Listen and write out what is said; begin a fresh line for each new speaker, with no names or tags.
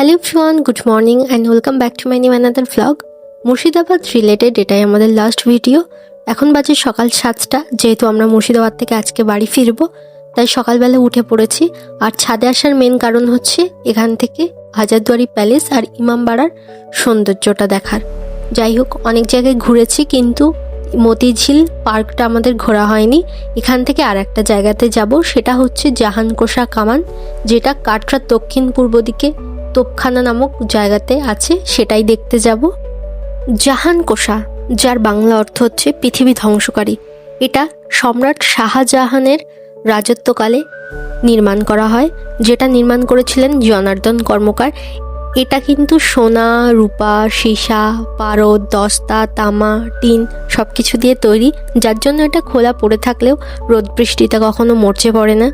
Hello ফ্রোয়ান good morning and welcome back to my new another vlog Murshidabad related এটাই আমাদের last video এখন বাজে সকাল সাতটা, যেহেতু আমরা মুর্শিদাবাদ থেকে আজকে বাড়ি ফিরবো, তাই সকালবেলা উঠে পড়েছি। আর ছাদে আসার মেন কারণ হচ্ছে এখান থেকে হাজারদুয়ারি প্যালেস আর ইমামবাড়ার সৌন্দর্যটা দেখার। যাই হোক, অনেক জায়গায় ঘুরেছি কিন্তু মতিঝিল পার্কটা আমাদের ঘোরা হয়নি। এখান থেকে আর একটা জায়গাতে যাব, সেটা হচ্ছে জাহানকোষা কামান, যেটা কাটরার দক্ষিণ পূর্ব দিকে তোপখানা নামক জায়গাতে আছে, সেটাই দেখতে যাব। জাহান কোষা যার বাংলা অর্থ হচ্ছে পৃথিবী ধ্বংসকারী, এটা সম্রাট শাহজাহানের রাজত্বকালে নির্মাণ করা হয়, যেটা নির্মাণ করেছিলেন জনার্দন কর্মকার। এটা কিন্তু সোনা, রূপা, সীসা, পারদ, দস্তা, তামা, টিন সব কিছু দিয়ে তৈরি, যার জন্য এটা খোলা পড়ে থাকলেও রোদ বৃষ্টিতে কখনো মরচে পড়ে না।